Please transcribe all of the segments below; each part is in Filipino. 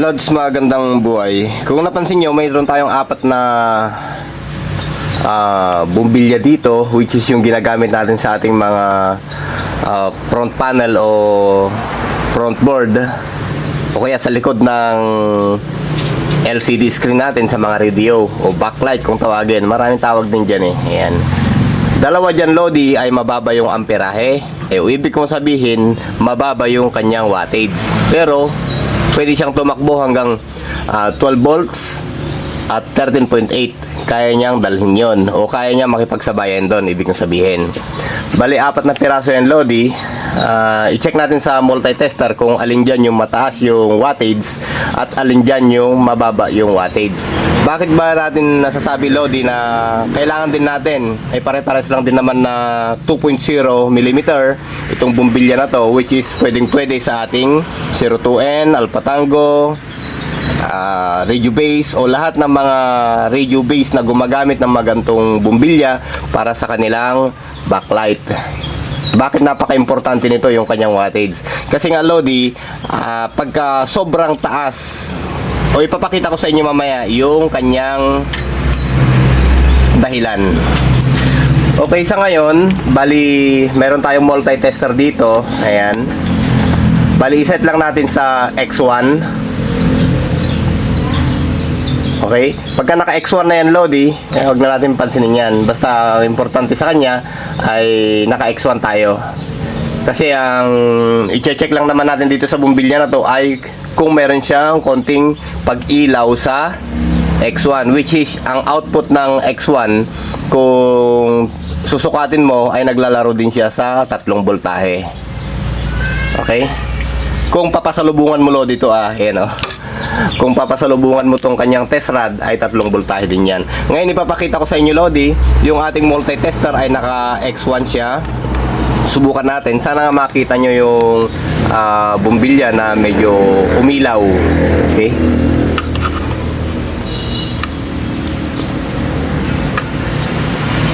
Lods, magandang buhay. Kung napansin nyo, mayroon tayong apat na ah, bumbilya dito which is yung ginagamit natin sa ating mga ah, front panel o front board o kaya sa likod ng LCD screen natin sa mga radio o backlight kung tawagin. Maraming tawag din dyan eh. Ayan. Dalawa dyan, Lodi, ay mababa yung amperahe. Eh, ibig kong sabihin, mababa yung kanyang wattage. Pero, pwede siyang tumakbo hanggang ah, 12 volts at 13.8. Kaya niyang dalhin yon o kaya niya makipagsabayan doon, ibig kong sabihin. Bali, apat na piraso yan, Lodi. Ah, i-check natin sa multitester kung alin dyan yung mataas yung wattage at alin dyan yung mababa yung wattage. Bakit ba natin nasasabi, Lodi, na kailangan din natin ay pare-pares lang din naman na 2.0 mm itong bumbilya na to which is pwedeng pwede sa ating 02N, Alpha Tango, ah, radio base o lahat ng mga radio base na gumagamit ng magantong bumbilya para sa kanilang backlight. Bakit napaka-importante nito yung kanyang wattage? Kasi nga Lodi, ah, pagka sobrang taas o ipapakita ko sa inyo mamaya yung kanyang dahilan. Okay, sa ngayon, bali meron tayong multi-tester dito. Ayan. Bali, iset lang natin sa X1. Okay? Pagka naka X1 na yan, Lodi, eh, huwag na natin pansinin yan. Basta, importante sa kanya ay naka X1 tayo. Kasi ang i-check lang naman natin dito sa bumbilya na to ay kung meron siyang konting pag-ilaw sa X1 which is ang output ng X1 kung susukatin mo ay naglalaro din siya sa tatlong voltahe. Okay? Kung papasalubungan mo lo dito ah, ayan oh. Kung papasalubungan mo tong kanyang test rod ay tatlong voltahe din yan. Ngayon ipapakita ko sa inyo Lodi, yung ating multi-tester ay naka X1 siya. Subukan natin. Sana nga makita nyo yung ah, bumbilya na medyo umilaw. Okay?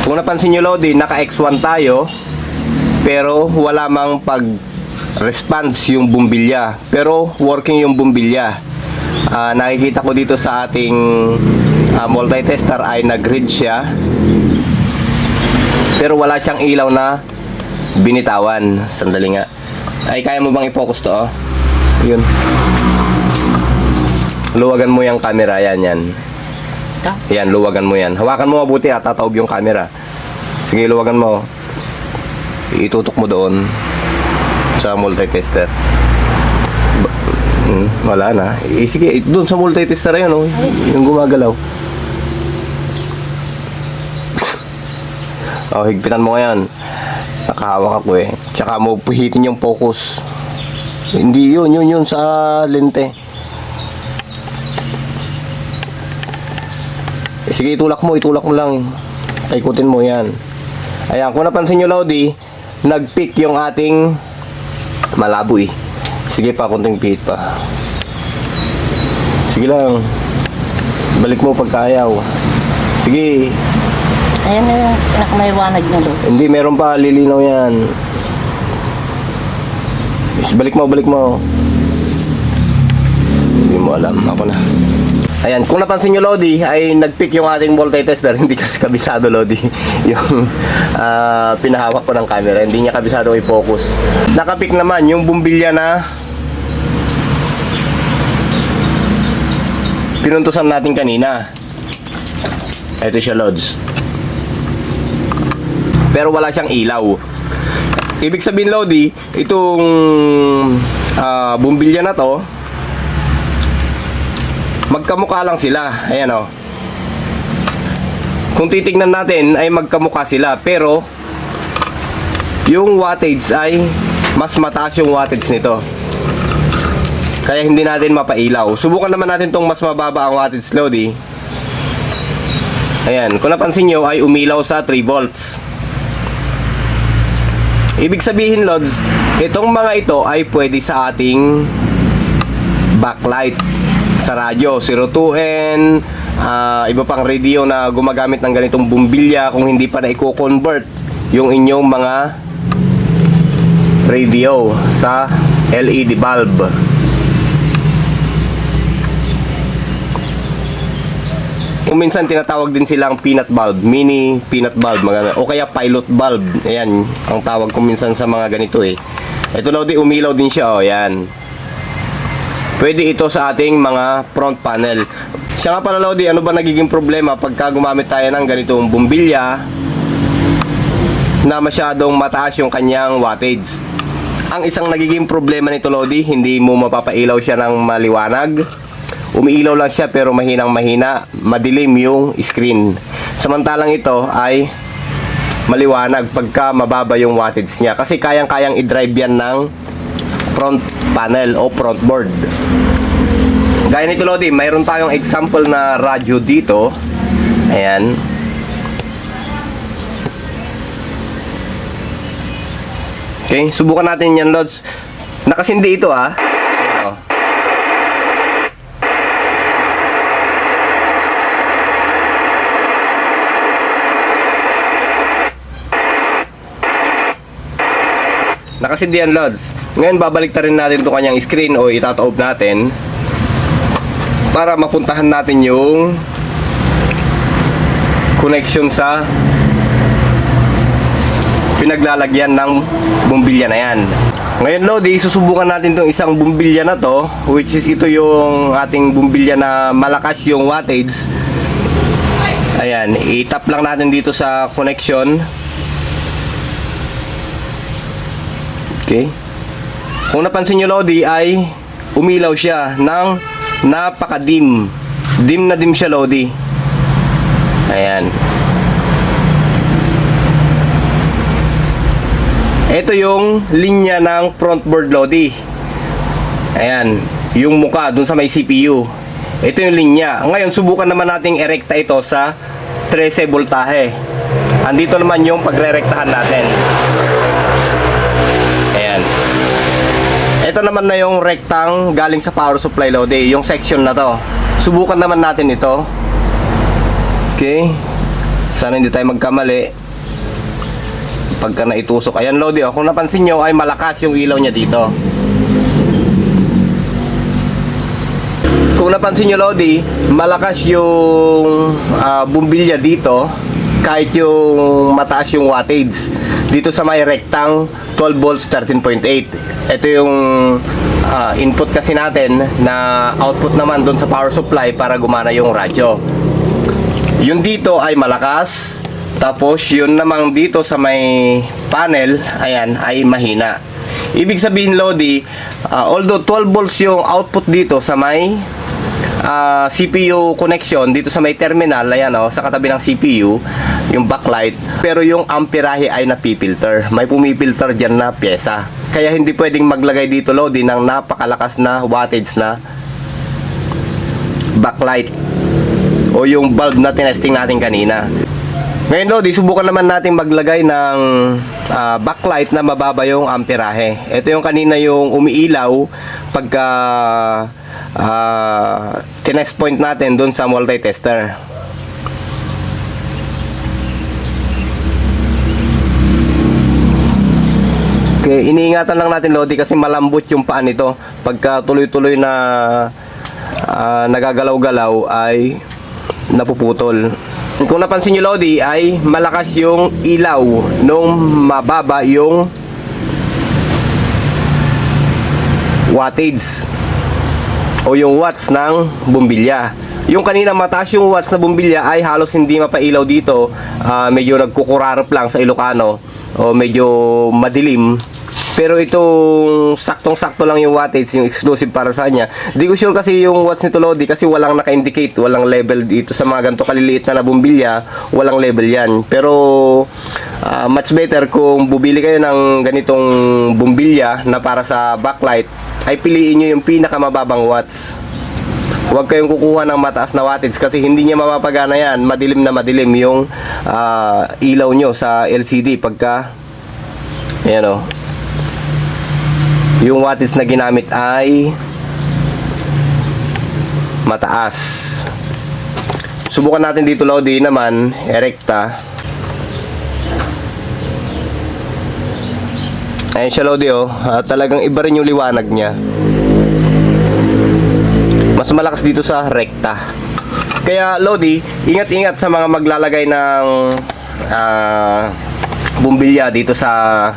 Kung napansin nyo Lodi, naka X1 tayo pero wala mang pag response yung bumbilya pero working yung bumbilya Ah, nakikita ko dito sa ating ah, multi-tester ay nag-grid siya. Pero wala siyang ilaw na binitawan. Sandali nga. Ay kaya mo bang i-focus to oh? yun. Luwagan mo yung camera. Yan yan. Yan luwagan mo yan. Hawakan mo mabuti at tataob yung camera. Sige luwagan mo. Itutok mo doon sa multi-tester Hmm, wala na. Eh, sige, doon sa multi-tester yun, oh, yung gumagalaw. oh, higpitan mo ngayon. Nakahawak ako eh. Tsaka mo puhitin yung focus. Hindi yun, yun, yun sa lente. Eh, Sige, itulak mo, itulak mo lang. Paikutin mo yan. Ayan, kung napansin nyo, Lodi, nag-pick yung ating malabo eh. Sige pa, kunting pihit pa. Sige lang. Balik mo pagkayaw. Sige. Ayan na yung pinakamaiwanag na doon. Hindi, meron pa. Lilinaw yan. Balik mo, balik mo. Hindi mo alam. Ako na. Ayan, kung napansin nyo, Lodi, ay nag-pick yung ating multi-tester. Hindi kasi kabisado, Lodi. yung ah, pinahawak ko ng camera. Hindi niya kabisado i-focus. Nakapick naman yung bumbilya na pinuntusan natin kanina. Ito siya, Lods. Pero wala siyang ilaw. Ibig sabihin, Lodi, itong ah, bumbilya na to, magkamukha lang sila. Ayan o. Kung titignan natin ay magkamukha sila pero yung wattage ay mas mataas yung wattage nito. Kaya hindi natin mapailaw. Subukan naman natin tong mas mababa ang wattage Lodi. Ayan, kung napansin nyo ay umilaw sa 3 volts. Ibig sabihin, Lods, itong mga ito ay pwede sa ating backlight sa radyo, 02N, uh, ah, iba pang radio na gumagamit ng ganitong bumbilya kung hindi pa na i-convert yung inyong mga radio sa LED bulb. Kung minsan tinatawag din silang peanut bulb, mini peanut bulb, mga, o kaya pilot bulb. Ayan, ang tawag ko minsan sa mga ganito eh. Ito daw di umilaw din siya, oh, yan. Pwede ito sa ating mga front panel. Siya nga pala Lodi, ano ba nagiging problema pagka gumamit tayo ng ganitong bumbilya na masyadong mataas yung kanyang wattage. Ang isang nagiging problema nito Lodi, hindi mo mapapailaw siya ng maliwanag. Umiilaw lang siya pero mahinang mahina, madilim yung screen. Samantalang ito ay maliwanag pagka mababa yung wattage niya kasi kayang-kayang i-drive yan ng front panel o front board. Gaya nito Lodi, mayroon tayong example na radyo dito. Ayan. Okay, subukan natin yan, Lods. Nakasindi ito, ah. Ayan, oh. Nakasindi yan, Lods. Ngayon, babalik ta rin natin itong kanyang screen o itataob natin para mapuntahan natin yung connection sa pinaglalagyan ng bumbilya na yan. Ngayon Lodi, susubukan natin itong isang bumbilya na to which is ito yung ating bumbilya na malakas yung wattage. Ayan, itap lang natin dito sa connection. Okay. Kung napansin nyo Lodi ay umilaw siya ng napakadim. Dim na dim siya Lodi. Ayan. Ito yung linya ng front board Lodi. Ayan, yung muka dun sa may CPU. Ito yung linya. Ngayon, subukan naman nating erekta ito sa 13 voltahe. Andito naman yung pagre-rektahan natin. Ito naman na yung rektang galing sa power supply Lodi, yung section na to. Subukan naman natin ito. Okay. Sana hindi tayo magkamali pagka naitusok. Ayan, Lodi, oh. Kung napansin nyo, ay malakas yung ilaw niya dito. Kung napansin nyo, Lodi, malakas yung ah, bumbilya dito kahit yung mataas yung wattage. Dito sa may rectang 12 volts 13.8. Ito yung ah, input kasi natin na output naman doon sa power supply para gumana yung radyo. Yung dito ay malakas. Tapos yun namang dito sa may panel, ayan, ay mahina. Ibig sabihin, Lodi, ah, although 12 volts yung output dito sa may ah, CPU connection dito sa may terminal, ayan oh, sa katabi ng CPU, yung backlight, pero yung amperahe ay napipilter. May pumipilter dyan na pyesa. Kaya hindi pwedeng maglagay dito, Lodi, ng napakalakas na wattage na backlight o yung bulb na tinesting natin kanina. Ngayon Lodi, subukan naman natin maglagay ng ah, backlight na mababa yung amperahe. Ito yung kanina yung umiilaw pagka uh, tinest point natin doon sa multi-tester. Okay, iniingatan lang natin Lodi kasi malambot yung paan nito. Pagka tuloy-tuloy na ah, nagagalaw-galaw ay napuputol. Kung napansin nyo Lodi ay malakas yung ilaw nung mababa yung wattage o yung watts ng bumbilya. Yung kanina mataas yung watts na bumbilya ay halos hindi mapailaw dito. Ah, medyo nagkukurarap lang sa Ilocano o medyo madilim. Pero itong saktong-sakto lang yung wattage, yung exclusive para sa kanya. Di ko sure kasi yung watts nito Lodi kasi walang naka-indicate, walang level dito sa mga ganito kaliliit na na bumbilya, walang level yan. Pero ah, much better kung bubili kayo ng ganitong bumbilya na para sa backlight, ay piliin nyo yung pinakamababang watts. Huwag kayong kukuha ng mataas na wattage kasi hindi niya mapapagana yan. Madilim na madilim yung ah, ilaw nyo sa LCD pagka ayan o. Yung wattage na ginamit ay mataas. Subukan natin dito Lodi naman, erekta. Ayan siya Lodi oh. Ah, talagang iba rin yung liwanag niya. Malakas dito sa rekta. Kaya Lodi, ingat-ingat sa mga maglalagay ng ah, bumbilya dito sa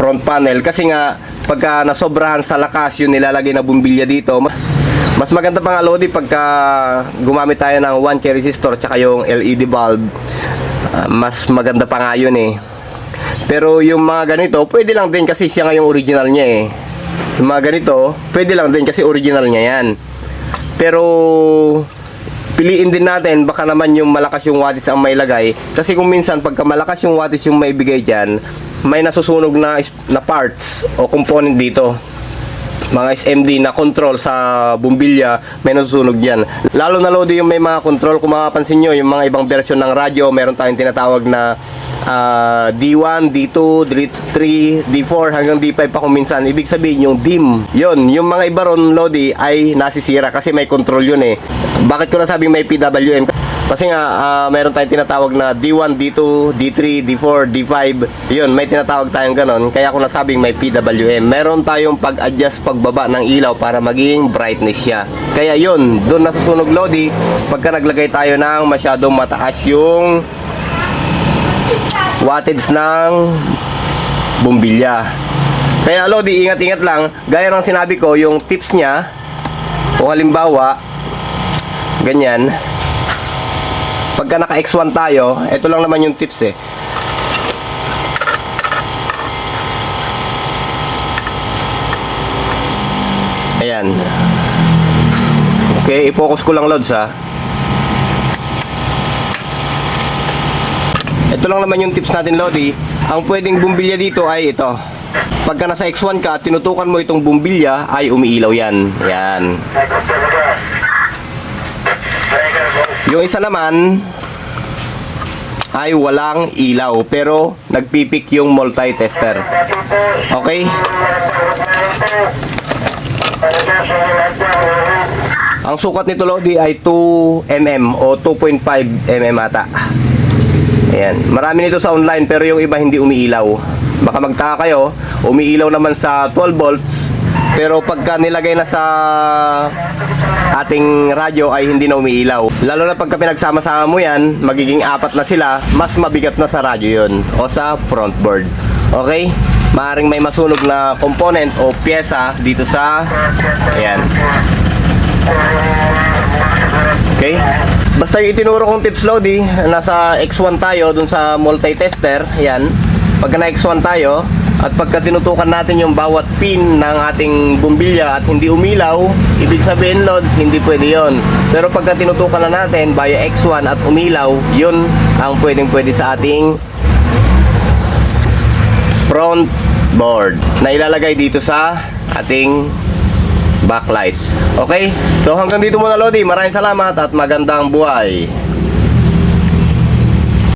front panel. Kasi nga pagka nasobrahan sa lakas yung nilalagay na bumbilya dito ma- mas maganda pa nga Lodi pagka gumamit tayo ng 1K resistor tsaka yung LED bulb ah, mas maganda pa nga yun eh. Pero yung mga ganito pwede lang din kasi siya nga yung original niya eh. Yung mga ganito pwede lang din kasi original niya yan pero piliin din natin baka naman yung malakas yung wattage ang may lagay kasi kung minsan pagka malakas yung wattage yung may bigay dyan may nasusunog na, na parts o component dito mga SMD na control sa bumbilya may nasusunog dyan. Lalo na load yung may mga control. Kung makapansin nyo yung mga ibang version ng radyo meron tayong tinatawag na ah, D1, D2, D3, D4 hanggang D5 pa kung minsan. Ibig sabihin yung DIM yun. Yung mga iba ron Lodi ay nasisira kasi may control yun eh. Bakit ko nasabing may PWM kasi nga ah, meron tayong tinatawag na D1, D2, D3, D4, D5 yun may tinatawag tayong ganon. Kaya ako nasabing may PWM meron tayong pag-adjust pagbaba ng ilaw para maging brightness siya. Kaya yun doon nasusunog Lodi. Pagka naglagay tayo ng masyadong mataas yung wattage ng bumbilya. Kaya Lodi, ingat-ingat lang. Gaya ng sinabi ko, yung tips niya, kung halimbawa, ganyan, pagka naka X1 tayo, ito lang naman yung tips eh. Ayan. Okay, i-focus ko lang loads ha. Ito lang naman yung tips natin, Lodi. Ang pwedeng bumbilya dito ay ito. Pagka nasa X1 ka, tinutukan mo itong bumbilya, ay umiilaw yan. Yan. Yung isa naman, ay walang ilaw, pero nagpipik yung multi-tester. Okay? Ang sukat nito, Lodi, ay 2 mm o 2.5 mm ata. Ayan. Marami nito sa online pero yung iba hindi umiilaw. Baka magtaka kayo, umiilaw naman sa 12 volts pero pagka nilagay na sa ating radyo ay hindi na umiilaw. Lalo na pagka pinagsama-sama mo yan, magiging apat na sila, mas mabigat na sa radyo yun o sa front board. Okay? Maaring may masunog na component o pyesa dito sa ayan. Okay? Basta yung itinuro kong tips Lodi, nasa X1 tayo dun sa multi-tester, yan. Pagka na X1 tayo, at pagka tinutukan natin yung bawat pin ng ating bumbilya at hindi umilaw, ibig sabihin Lods, hindi pwede yon. Pero pagka tinutukan na natin via X1 at umilaw, yun ang pwedeng pwede sa ating front board na ilalagay dito sa ating backlight. Okay? So hanggang dito muna Lodi. Maraming salamat at magandang buhay.